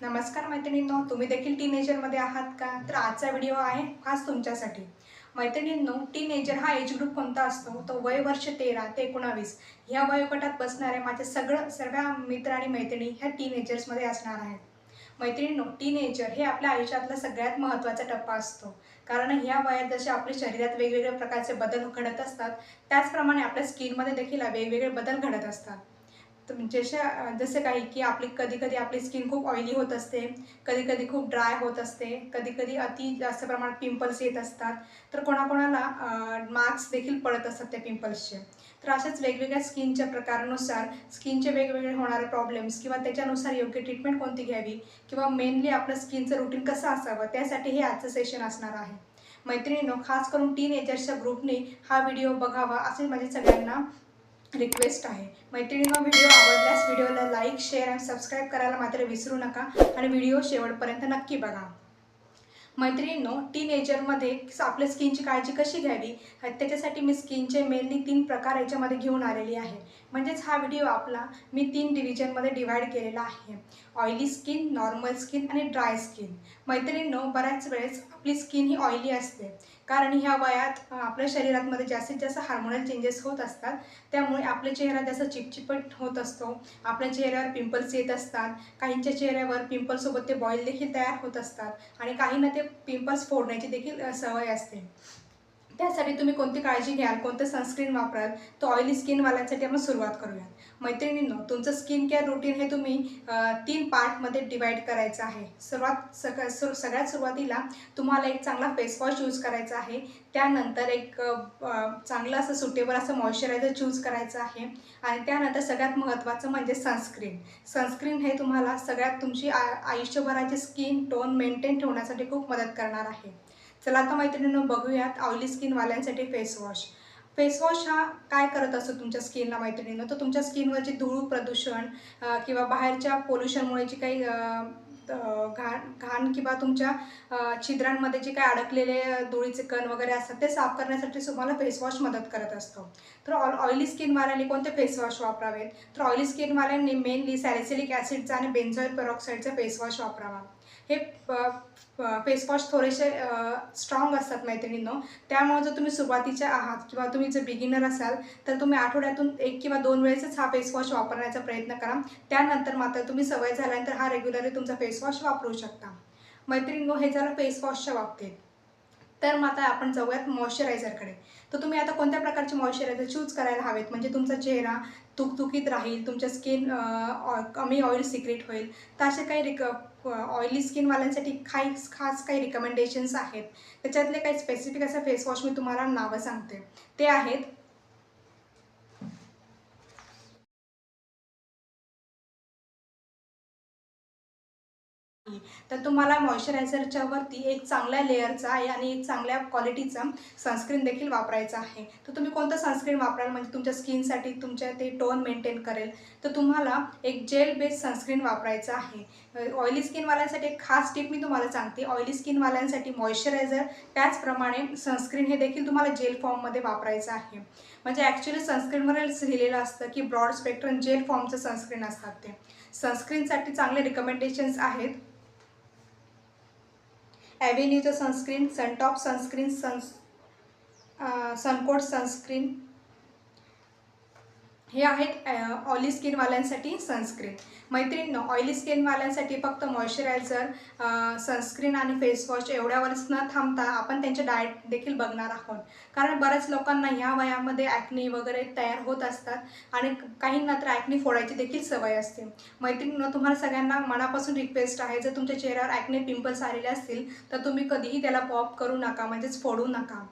नमस्कार मैत्रिणींनो तुम्ही देखील टीनेजरमध्ये आहात का? तर आजचा व्हिडिओ आहे खास तुमच्यासाठी. मैत्रिणींनो टीनेजर हा एज ग्रुप कोणता असतो? तो वय वर्ष तेरा ते एकोणावीस ह्या वयोगटात बसणाऱ्या माझे सगळं सर्व मित्र आणि मैत्रिणी ह्या टीनेजर्समध्ये असणार आहेत. मैत्रिणींनो टीनेजर हे आपल्या आयुष्यातला सगळ्यात महत्त्वाचा टप्पा असतो. कारण ह्या वयात जसे आपल्या शरीरात वेगवेगळ्या प्रकारचे बदल घडत असतात त्याचप्रमाणे आपल्या स्किनमध्ये देखील वेगवेगळे बदल घडत असतात. तर म्हणजे जशा जसे काही की आपली कधी कधी आपली स्किन खूप ऑइली होत असते कधी कधी खूप ड्राय होत असते कधी कधी अति जास्त प्रमाणात पिंपल्स येत असतात तर कोणाकोणाला मार्क्स देखील पडत असतात त्या पिंपल्सचे तर अशाच वेगवेगळ्या स्किनच्या प्रकारानुसार स्किनचे वेगवेगळे होणारे प्रॉब्लेम्स किंवा त्याच्यानुसार योग्य ट्रीटमेंट कोणती घ्यावी किंवा मेनली आपलं स्किनचं रुटीन कसं असावं त्यासाठी हे आजचं सेशन असणार आहे. मैत्रिणींनो खास करून टीन एजर्सच्या ग्रुपने हा व्हिडिओ बघावा असे माझे सगळ्यांना रिक्वेस्ट आहे. मैत्रिणींना व्हिडिओ आवडल्यास व्हिडिओला लाईक शेअर आणि सबस्क्राईब करायला मात्र विसरू नका आणि व्हिडिओ शेवटपर्यंत नक्की बघा. मैत्रिणींनो टीनेजरमध्ये आपल्या स्किनची काळजी कशी घ्यावी? त्याच्यासाठी मी स्किनचे मेनली तीन प्रकार याच्यामध्ये घेऊन आलेली आहे. म्हणजेच हा व्हिडिओ आपला मी तीन डिव्हिजनमध्ये डिवाईड केलेला आहे. ऑइली स्किन नॉर्मल स्किन आणि ड्राय स्किन मैत्रिणींनो बऱ्याच वेळेस आपली स्किन ही ऑइली असते. कारण ह्या वयात आपल्या शरीरामध्ये जास्तीत जास्त हार्मोनल चेंजेस होत असतात. त्यामुळे आपल्या चेहरा जास्त चिपचिपट होत असतो. आपल्या चेहऱ्यावर पिंपल्स येत असतात. काहींच्या चेहऱ्यावर पिंपल्ससोबत ते बॉईल देखील तयार होत असतात. आणि काहींना ते पिंपल्स फोडण्याची देखील सवय असते. त्यासाठी तुम्ही कोणती काळजी घ्याल कोणतं सनस्क्रीन वापराल तर ऑइली स्किनवाल्यांसाठी आपण सुरुवात करूयात. मैत्रिणींनो तुमचं स्किन केअर रुटीन हे तुम्ही तीन पार्टमध्ये डिवाईड करायचं आहे. सर्वात सग सु सगळ्यात सुरुवातीला तुम्हाला एक चांगला फेसवॉश यूज करायचा आहे. त्यानंतर एक चांगलं असं सुटेबल असं मॉइश्चरायझर चूज करायचं आहे. आणि त्यानंतर सगळ्यात महत्त्वाचं म्हणजे सनस्क्रीन सनस्क्रीन हे तुम्हाला सगळ्यात तुमची आ आयुष्यभराची स्किन टोन मेंटेन ठेवण्यासाठी खूप मदत करणार आहे. चला आता मैत्रिणींनो बघूयात ऑइली स्किनवाल्यांसाठी फेस वॉश फेस वॉश हा काय करत असतो तुमच्या स्किनला मैत्रिणीनं? तर तुमच्या स्किनवरची धूळ प्रदूषण किंवा बाहेरच्या पोल्युशनमुळे जी काही घाण घाण किंवा तुमच्या छिद्रांमध्ये जे काही अडकलेले धुळीचे कण वगैरे असतात ते साफ करण्यासाठी तुम्हाला फेसवॉश मदत करत असतो. तर ऑल ऑइली स्किनवाल्यांनी कोणते फेसवॉश वापरावेत? तर ऑइली स्किनवाल्यांनी मेनली सॅलिसिलिक ॲसिडचा आणि बेन्झॉईल पेरॉक्साईडचा फेसवॉश वापरावा. हे फेसवॉश थोडेसे स्ट्रॉंग असतात मैत्रिणींनो. त्यामुळे जर तुम्ही सुरुवातीच्या आहात किंवा तुम्ही जर बिगिनर असाल तर तुम्ही आठवड्यातून एक किंवा दोन वेळेसच हा फेसवॉश वापरण्याचा प्रयत्न करा. त्यानंतर मात्र तुम्ही सवय झाल्यानंतर हा रेग्युलरली तुमचा फेसवॉश वापरू शकता. मैत्रिणींनो हे झालं फेसवॉशच्या बाबतीत. तर मग आता आपण जाऊयात मॉइश्चरायझरकडे तर तुम्ही आता कोणत्या प्रकारचे मॉइश्चरायझर चूज करायला हवेत? म्हणजे तुमचा चेहरा तुकतुकीत राहील तुमच्या स्किन कमी ऑइल सिक्रेट होईल. तर असे काही रिक ऑइली स्किनवाल्यांसाठी काही खास काही रिकमेंडेशन्स आहेत. त्याच्यातले काही स्पेसिफिक असं फेसवॉश मी तुम्हाला नावं सांगते. ते आहेत तर तुम्हाला मॉइश्चरायझरच्या वरती एक चांगल्या लेअरचा आहे आणि एक चांगल्या क्वालिटीचा सनस्क्रीन देखील वापरायचा आहे. तर तुम्ही कोणतं सनस्क्रीन वापराल? म्हणजे तुमच्या स्किनसाठी तुमच्या ते टोन मेंटेन करेल. तर तुम्हाला एक जेल बेस्ड सनस्क्रीन वापरायचं आहे. ऑइली स्किनवाल्यांसाठी एक खास टिप मी तुम्हाला सांगते. ऑइली स्किनवाल्यांसाठी मॉइश्चरायझर त्याचप्रमाणे सनस्क्रीन हे देखील तुम्हाला जेल फॉर्ममध्ये वापरायचं आहे. म्हणजे ॲक्च्युली सनस्क्रीनवरच लिहिलेलं असतं की ब्रॉड स्पेक्ट्रम जेल फॉर्मचं सनस्क्रीन असतात ते. सनस्क्रीनसाठी चांगले रिकमेंडेशन्स आहेत. ॲव्हेन्यूचं sunscreen Suntop sunscreen sun Suncoat sunscreen हे आहेत ऑली स्किनवाल्यांसाठी सनस्क्रीन मैत्रिणींनो ऑइली स्किनवाल्यांसाठी फक्त मॉइश्चरायझर सनस्क्रीन आणि फेसवॉश एवढ्यावरच न थांबता आपण त्यांचे डाएट देखील बघणार आहोत. कारण बऱ्याच लोकांना ह्या वयामध्ये ॲक्नी वगैरे तयार होत असतात आणि काहींना तर ॲक्नी फोडायची देखील सवय असते. मैत्रिणींनो तुम्हाला सगळ्यांना मनापासून रिक्वेस्ट आहे जर तुमच्या चेहऱ्यावर ॲक्ने पिंपल्स आलेले असतील तर तुम्ही कधीही त्याला पॉप करू नका म्हणजेच फोडू नका.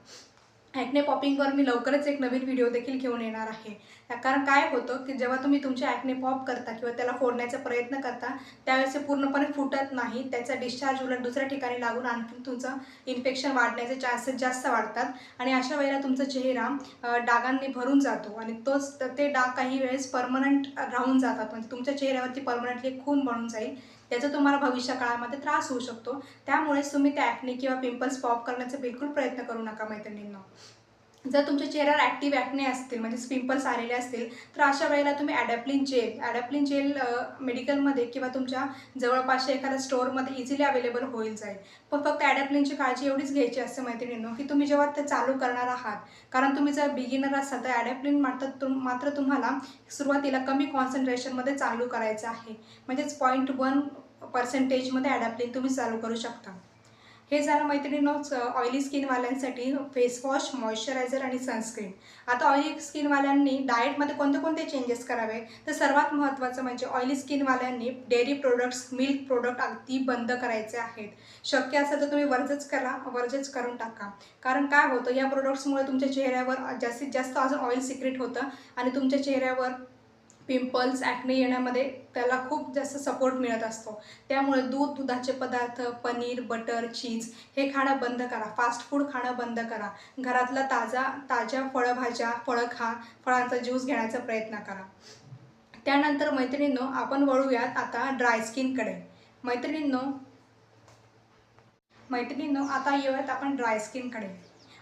ॲक्ने पॉपिंगवर मी लवकरच एक नवीन व्हिडिओ देखील घेऊन येणार आहे. कारण काय होतं की जेव्हा तुम्ही तुमचे ॲक्ने पॉप करता किंवा त्याला फोडण्याचा प्रयत्न करता त्यावेळेस ते पूर्णपणे फुटत नाही. त्याचा डिस्चार्ज उलट दुसऱ्या ठिकाणी लागून आणखी तुमचं इन्फेक्शन वाढण्याचे चान्सेस जास्त वाढतात. आणि अशा वेळेला तुमचा चेहरा डागांनी भरून जातो आणि तोच ते डाग काही वेळेस परमनंट राहून जातात. म्हणजे तुमच्या चेहऱ्यावरती परमनंटली खून बनून जाईल. त्याचा तुम्हाला भविष्य काळामध्ये त्रास होऊ शकतो. त्यामुळेच तुम्ही त्या ॲक्ने किंवा पिंपल्स पॉप करण्याचा बिलकुल प्रयत्न करू नका मैत्रिणींना. जर तुमच्या चेहऱ्यावर ॲक्टिव्ह ॲक्ने असतील म्हणजे पिंपल्स आलेले असतील तर अशा वेळेला तुम्ही ॲडॅप्लिन जेल ॲडॅप्लिन जेल मेडिकलमध्ये किंवा तुमच्या जवळपासच्या एखाद्या स्टोअरमध्ये इझिली अवेलेबल होईल जाईल. पण फक्त ॲडॅप्लिनची काळजी एवढीच घ्यायची असते मैत्रिणींनो की तुम्ही जेव्हा ते चालू करणार आहात कारण तुम्ही जर बिगिनर असाल तर ॲडॅप्लिन मात्र तुम मात्र तुम्हाला सुरुवातीला कमी कॉन्सन्ट्रेशनमध्ये चालू करायचं आहे. म्हणजेच पॉईंट वन पर्सेंटेजमध्ये ॲडॅप्लिन तुम्ही चालू करू शकता. हे झालं मैत्रिणींनो ऑइली स्किनवाल्यांसाठी फेसवॉश मॉइश्चरायझर आणि सनस्क्रीन आता ऑइली स्किनवाल्यांनी डाएटमध्ये कोणते कोणते चेंजेस करावे? तर सर्वात महत्त्वाचं म्हणजे ऑइली स्किनवाल्यांनी डेअरी प्रोडक्ट्स मिल्क प्रोडक्ट अगदी बंद करायचे आहेत. शक्य असेल तर तुम्ही वर्जच करा वर्जच करून टाका. कारण काय होतं या प्रोडक्ट्समुळे तुमच्या चेहऱ्यावर जास्तीत जास्त अजून ऑइल सिक्रेट होतं आणि तुमच्या चेहऱ्यावर पिंपल्स ॲक्ने येण्यामध्ये त्याला खूप जास्त सपोर्ट मिळत असतो. त्यामुळे दूध दुधाचे पदार्थ पनीर बटर चीज हे खाणं बंद करा. फास्ट फूड खाणं बंद करा. घरातला ताजा ताज्या फळभाज्या फळं खा. फळांचा ज्यूस घेण्याचा प्रयत्न करा. त्यानंतर मैत्रिणींनो आपण वळूयात आता ड्राय स्किनकडे मैत्रिणींनो मैत्रिणींनो आता येऊयात आपण ड्राय स्किनकडे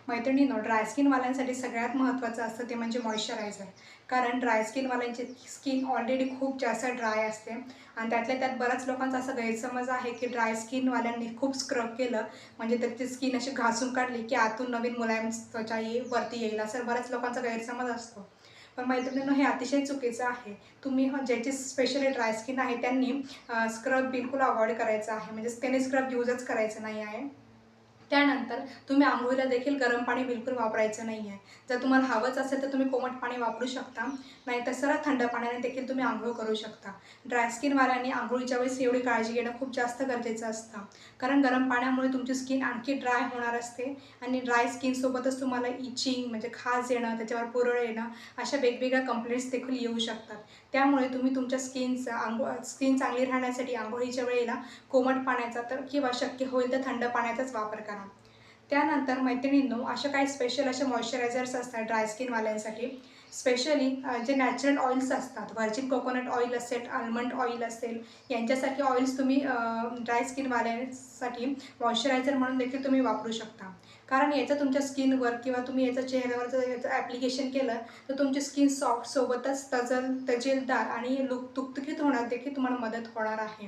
मैत्रिणींनो ड्राय स्किनवाल्यांसाठी सगळ्यात महत्त्वाचं असतं ते म्हणजे मॉइश्चरायझर कारण ड्राय स्किनवाल्यांची स्किन ऑलरेडी खूप जास्त ड्राय असते. आणि त्यातल्या त्यात बऱ्याच लोकांचा असा गैरसमज आहे की ड्राय स्किनवाल्यांनी खूप स्क्रब केलं. म्हणजे त्याची स्किन अशी घासून काढली की आतून नवीन मुलायम त्वचा ये वरती येईल असं बऱ्याच लोकांचा गैरसमज असतो. पण मैत्रिणींनो हे अतिशय चुकीचं आहे. तुम्ही ज्याची स्पेशली ड्राय स्किन आहे त्यांनी स्क्रब बिलकुल अवॉइड करायचं आहे. म्हणजे त्याने स्क्रब यूजच करायचं नाही आहे. त्यानंतर तुम्ही आंघोळीला देखील गरम पाणी बिलकुल वापरायचं नाही आहे जर तुम्हाला हवंच असेल तर तुम्ही कोमट पाणी वापरू शकता. नाहीतर सरळ थंड पाण्याने देखील तुम्ही आंघोळ करू शकता. ड्राय स्किनवाल्यांनी आंघोळीच्या वेळेस एवढी काळजी घेणं खूप जास्त गरजेचं असतं. कारण गरम पाण्यामुळे तुमची स्किन आणखी ड्राय होणार असते आणि ड्राय स्किनसोबतच तुम्हाला इचिंग म्हणजे खाज येणं त्याच्यावर पुरळ येणं अशा वेगवेगळ्या कंप्लेंट्स देखील येऊ शकतात. त्यामुळे तुम्ही तुमच्या स्किनचं आंघोळ स्किन चांगली राहण्यासाठी आंघोळीच्या वेळेला कोमट पाण्याचा तर किंवा शक्य होईल तर थंड पाण्याचाच वापर करा. त्यानंतर मैत्रिणींनो अशा काही स्पेशल असे मॉइश्चरायझर्स असतात ड्राय स्किनवाल्यांसाठी स्पेशली जे नॅचरल ऑइल्स असतात व्हर्जिन कोकोनट ऑइल असेल आल्मंड ऑइल असेल यांच्यासारखे ऑइल्स तुम्ही ड्राय स्किनवाल्यांसाठी मॉइश्चरायझर म्हणून देखील तुम्ही वापरू शकता. कारण याचं तुमच्या स्किनवर किंवा तुम्ही याचं चेहऱ्यावर जर याचं ॲप्लिकेशन केलं तर तुमची स्किन सॉफ्ट सोबतच तजल तजेलदार आणि लुक तुकतुकीत होण्यात देखील तुम्हाला मदत होणार आहे.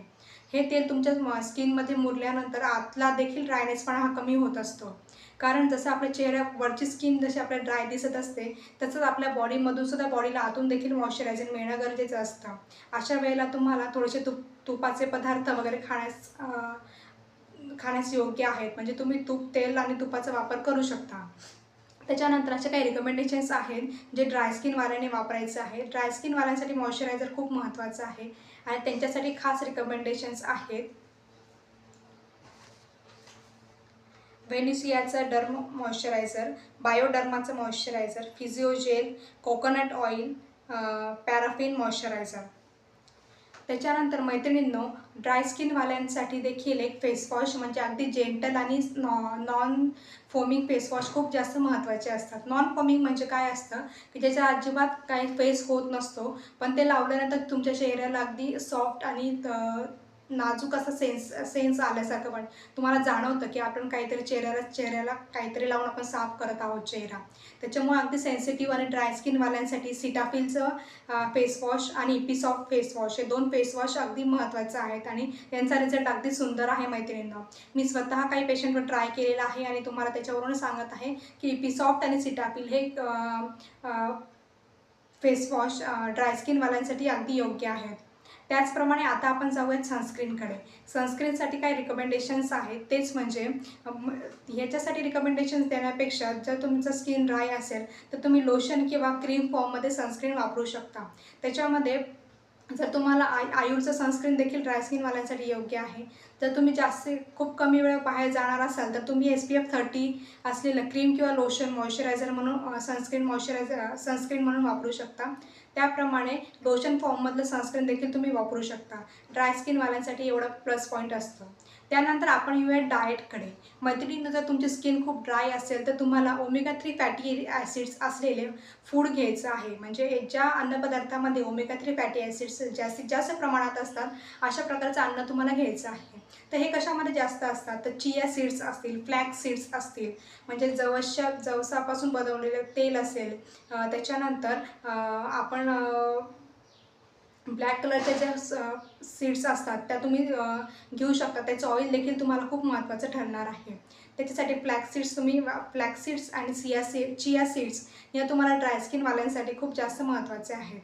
हे तेल तुमच्या स्किनमध्ये मुरल्यानंतर आतला देखील ड्रायनेसपणा हा कमी होत असतो. कारण जसं आपल्या चेहऱ्यावरची स्किन जशी आपल्या ड्राय दिसत असते तसंच आपल्या बॉडीमधून सुद्धा बॉडीला आतून देखील मॉइश्चरायझर मिळणं गरजेचं असतं. अशा वेळेला तुम्हाला थोडेसे तुप तुपाचे पदार्थ वगैरे खाण्यास खाण्यास योग्य आहेत. म्हणजे तुम्ही तूप तेल आणि तुपाचा वापर करू शकता. त्याच्यानंतर असे काही रिकमेंडेशन्स आहेत जे ड्राय स्किनवाल्याने वापरायचं आहे ड्राय स्किनवाल्यांसाठी मॉइश्चरायझर खूप महत्त्वाचं आहे. आणि त्यांच्यासाठी खास रिकमेंडेशन्स आहेत. व्हेनिसियाचं derm moisturiser बायोडर्माचं moisturiser Physiogel coconut oil paraffin moisturiser त्याच्यानंतर मैत्रिणींनो ड्राय स्किनवाल्यांसाठी देखील एक फेसवॉश म्हणजे अगदी जेंटल आणि नॉ नॉन फोमिंग फेसवॉश खूप जास्त महत्त्वाचे असतात. नॉन फोमिंग म्हणजे काय असतं? की ज्याच्या अजिबात काही फेस होत नसतो पण ते लावल्यानंतर तुमच्या चेहऱ्याला अगदी सॉफ्ट आणि नाजूक असं सेन्स सेन्स आल्यासारखं पण तुम्हाला जाणवतं की आपण काहीतरी चेहऱ्याला चेहऱ्याला काहीतरी लावून आपण साफ करत आहोत चेहरा. त्याच्यामुळे अगदी सेन्सिटिव्ह आणि ड्राय स्किनवाल्यांसाठी सिटाफिलचं फेस वॉश आणि इपिसॉफ्ट फेस वॉश हे दोन फेस वॉश अगदी महत्त्वाचं आहेत आणि यांचा रिझल्ट अगदी सुंदर आहे मैत्रिणींना. मी स्वतः काही पेशंटवर ट्राय केलेला आहे आणि तुम्हाला त्याच्यावरून सांगत आहे की इपिसॉफ्ट आणि सिटाफिल हे फेस वॉश ड्राय स्किनवाल्यांसाठी अगदी योग्य आहेत. त्याचप्रमाणे आता आपण जाऊयात सनस्क्रीनकडे सनस्क्रीनसाठी काही रिकमेंडेशन्स आहेत? तेच म्हणजे ह्याच्यासाठी रिकमेंडेशन्स देण्यापेक्षा जर तुमचं स्किन ड्राय असेल तर तुम्ही लोशन किंवा क्रीम फॉर्ममध्ये सनस्क्रीन वापरू शकता. त्याच्यामध्ये जर तुम्हाला आय आयूचं सनस्क्रीन देखील ड्राय स्किनवाल्यांसाठी योग्य आहे. जर तुम्ही जास्त खूप कमी वेळ बाहेर जाणार असाल तर तुम्ही एस पी एफ थर्टी असलेलं क्रीम किंवा लोशन मॉइश्चरायझर म्हणून सनस्क्रीन मॉइश्चरायझर सनस्क्रीन म्हणून वापरू शकता. त्याप्रमाणे लोशन फॉर्ममधलं सनस्क्रीन देखील तुम्ही वापरू शकता. ड्राय स्किनवाल्यांसाठी एवढा प्लस पॉईंट असतो. त्यानंतर आपण येऊया डाएटकडे मैत्रिणीनं जर तुमची स्किन खूप ड्राय असेल तर तुम्हाला ओमेगा थ्री फॅटी ॲसिड्स असलेले फूड घ्यायचं आहे. म्हणजे ज्या अन्नपदार्थामध्ये ओमेगा थ्री फॅटी ॲसिड्स जास्तीत जास्त प्रमाणात असतात अशा प्रकारचं अन्न तुम्हाला घ्यायचं आहे. तर हे कशामध्ये जास्त असतात? तर चिया सीड्स असतील फ्लॅक सीड्स असतील. म्हणजे जवसच्या जवसापासून बनवलेलं तेल असेल त्याच्यानंतर आपण ब्लॅक कलरच्या ज्या सीड्स असतात त्या तुम्ही घेऊ शकता. त्याचं ऑइल देखील तुम्हाला खूप महत्त्वाचं ठरणार आहे. त्याच्यासाठी फ्लॅक्स सीड्स तुम्ही फ्लॅक्स सीड्स आणि सिया सीड चिया सीड्स या तुम्हाला ड्राय स्किनवाल्यांसाठी खूप जास्त महत्त्वाचे आहेत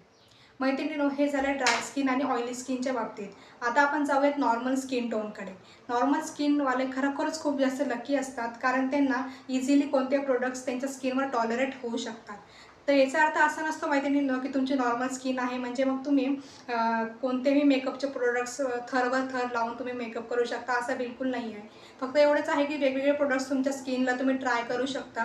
मैत्रिणीनो हे झालं ड्राय स्किन आणि ऑइली स्किनच्या बाबतीत. आता आपण जाऊयात नॉर्मल स्किन टोनकडे नॉर्मल स्किनवाले खरोखरच खूप जास्त लकी असतात कारण त्यांना इझिली कोणते प्रोडक्ट्स त्यांच्या स्किनवर टॉलरेट होऊ शकतात. तर याचा अर्थ असा नसतो मैत्रिणींनो की तुमची नॉर्मल स्किन आहे. म्हणजे मग तुम्ही कोणतेही मेकअपचे प्रोडक्ट्स थरवर थर लावून तुम्ही मेकअप करू शकता असं बिलकुल नाही आहे फक्त एवढंच आहे की वेगवेगळे प्रोडक्ट्स तुमच्या स्किनला तुम्ही ट्राय करू शकता.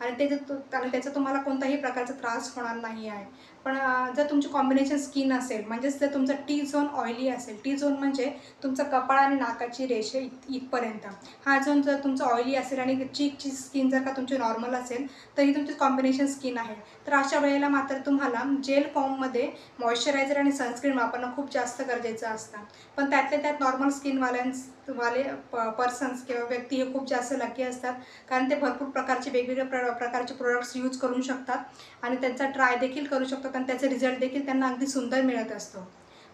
आणि ते आणि त्याचा तुम्हाला कोणताही प्रकारचा त्रास होणार नाही आहे पण जर तुमची कॉम्बिनेशन स्किन असेल म्हणजेच जर तुमचं टी झोन ऑइली असेल टी झोन म्हणजे तुमचं कपाळ आणि नाकाची रेषे इत इथपर्यंत. हा झोन जर तुमचं ऑइली असेल आणि चीकची स्किन जर का तुमची नॉर्मल असेल तर ही तुमची कॉम्बिनेशन स्किन आहे. तर अशा वेळेला मात्र तुम्हाला जेल फॉर्ममध्ये मॉइश्चरायझर आणि सनस्क्रीन वापरणं खूप जास्त गरजेचं असतं. पण त्यातल्या त्यात नॉर्मल स्किनवाल्यांस वाले प पर्सन्स किंवा व्यक्ती हे खूप जास्त लकी असतात. कारण ते भरपूर प्रकारचे वेगवेगळ्या प्र प्रकारचे प्रोडक्ट्स यूज करू शकतात. आणि त्यांचा ट्राय देखील करू शकतात. कारण त्याचा रिझल्ट देखील त्यांना अगदी सुंदर मिळत असतो.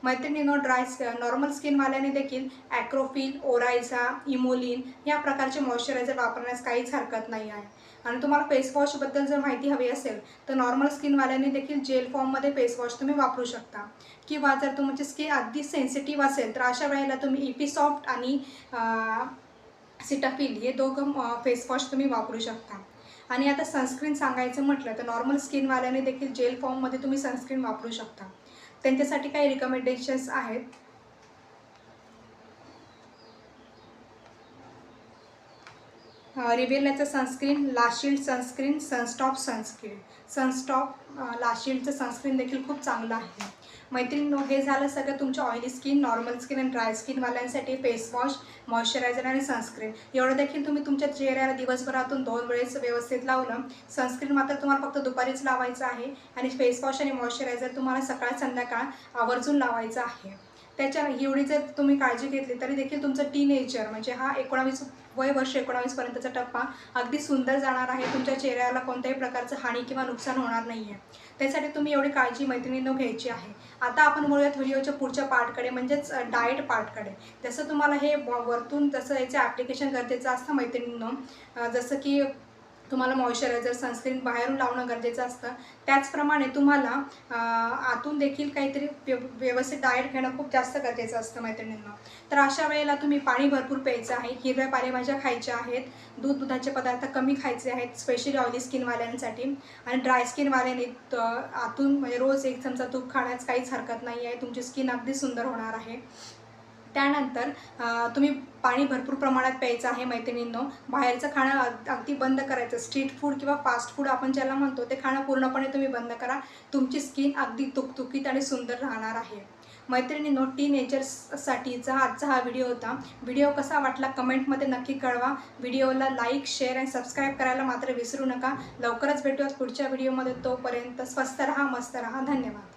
मैत्रिणीनो ड्राय नॉर्मल स्किनवाल्याने देखील ॲक्रोफिल ओरायझा इमोलिन या प्रकारचे मॉइश्चरायझर वापरण्यास काहीच हरकत नाही आहे. आणि तुम्हाला फेस वॉशबद्दल जर माहिती हवी असेल तर नॉर्मल स्किनवाल्याने देखील जेल फॉर्ममध्ये फेस वॉश तुम्ही वापरू शकता. किंवा जर तुमची स्किन अगदी सेन्सिटिव्ह असेल तर अशा वेळेला तुम्ही इपिसॉफ्ट आणि सिटाफिल हे दोघं फेस वॉश तुम्ही वापरू शकता. आणि आता सनस्क्रीन सांगायचं म्हटलं तर नॉर्मल स्किनवाल्याने देखील जेल फॉर्ममध्ये तुम्ही सनस्क्रीन वापरू शकता. त्यांच्यासाठी काही रिकमेंडेशन्स आहेत. रिबेलाचं sunscreen La Shield sunscreen Sunstop sunscreen Sunstop लाशिल्डचं sunscreen देखील खूप चांगलं आहे. मैत्रिणी हे झालं सगळं तुमच्या ऑइली स्किन नॉर्मल स्किन आणि ड्राय स्किनवाल्यांसाठी फेस वॉश मॉइश्चरायझर आणि सनस्क्रीन एवढं देखील तुम्ही तुमच्या चेहऱ्याला दिवसभरातून दोन वेळेस व्यवस्थित लावलं. सनस्क्रीन मात्र तुम्हाला फक्त दुपारीच लावायचं आहे आणि फेस वॉश आणि मॉइश्चरायझर तुम्हाला सकाळ संध्याकाळ आवर्जून लावायचं आहे. त्याच्या एवढी जर तुम्ही काळजी घेतली तरी देखील तुमचं टीनेजर म्हणजे हा एकोणावीस वय वर्ष एकोणावीसपर्यंतचा टप्पा अगदी सुंदर जाणार आहे. तुमच्या चेहऱ्याला कोणत्याही प्रकारचं हानी किंवा नुकसान होणार नाही आहे त्यासाठी तुम्ही एवढी काळजी मैत्रिणींनो घ्यायची आहे. आता आपण बोलूयात व्हिडिओच्या पुढच्या पार्टकडे म्हणजेच डाएट पार्टकडे. जसं तुम्हाला हे वरतून जसं याचं ॲप्लिकेशन गरजेचं असतं मैत्रिणींनो जसं की तुम्हाला मॉइश्चरायझर सनस्क्रीन बाहेरून लावणं गरजेचं असतं. त्याचप्रमाणे तुम्हाला आतून देखील काहीतरी व्यव व्यवस्थित डाएट घेणं खूप जास्त गरजेचं असतं मैत्रिणींना. तर अशा वेळेला तुम्ही पाणी भरपूर प्यायचं आहे. हिरव्या पालेभाज्या खायच्या आहेत. दूध दुधाचे पदार्थ कमी खायचे आहेत स्पेशली ऑइली स्किनवाल्यांसाठी आणि ड्राय स्किनवाल्याने आतून म्हणजे रोज एक चमचा तूप खाण्यास काहीच हरकत नाही आहे तुमची स्किन अगदी सुंदर होणार आहे. त्यानंतर तुम्ही पाणी भरपूर प्रमाणात प्यायचं आहे मैत्रिणींनो. बाहेरचं खाणं अग- अगदी बंद करायचं. स्ट्रीट फूड किंवा फास्ट फूड आपण ज्याला म्हणतो ते खाणं पूर्णपणे तुम्ही बंद करा. तुमची स्किन अगदी तुकतुकीत आणि सुंदर राहणार आहे. मैत्रिणींनो टीनेजर्ससाठीचा आजचा हा व्हिडिओ होता. व्हिडिओ कसा वाटला कमेंटमध्ये नक्की कळवा. व्हिडिओला लाईक शेअर आणि सबस्क्राईब करायला मात्र विसरू नका. लवकरच भेटूयात पुढच्या व्हिडिओमध्ये तोपर्यंत स्वस्त रहा मस्त रहा. धन्यवाद.